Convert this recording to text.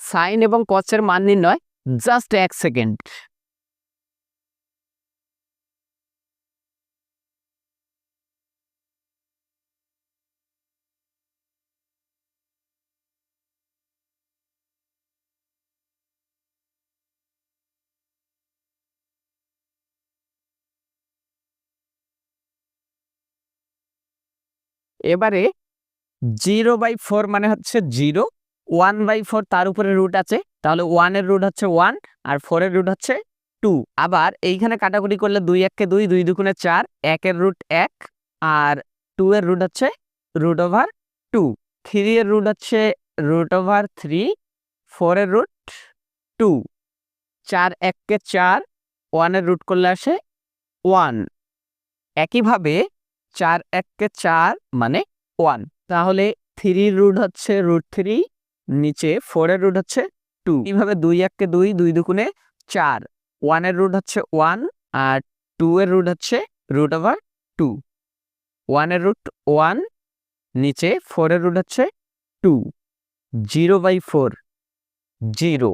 Sign এবং কচের মান নির্ণয় জাস্ট এক সেকেন্ড। এবারে জিরো বাই ফোর মানে হচ্ছে জিরো ওয়ান বাই ফোর তার উপরে রুট আছে, তাহলে ওয়ানের রুট হচ্ছে ওয়ান আর ফোরের রুট হচ্ছে টু। আবার এইখানে কাটাকুটি করলে দুই এককে দুই দুই দুগুণে চার, একের রুট এক আর টু এর রুট হচ্ছে রুট ওভার টু। থ্রি এর রুট হচ্ছে রুট ওভার থ্রি, ফোরের রুট টু। চার এককে চার, ওয়ানের রুট করলে আসে ওয়ান। একইভাবে চার এককে চার মানে ওয়ান। তাহলে থ্রির রুট হচ্ছে রুট থ্রি নিচে ফোরের রুট হচ্ছে টু এইভাবে দুই এককে দুই দুই দুকুনে চার। ওয়ানের রুট হচ্ছে ওয়ান আর টু এর রুট হচ্ছে রুট ওভার টু ওয়ানের রুট ওয়ান নিচে ফোরের রুট হচ্ছে two zero by four zero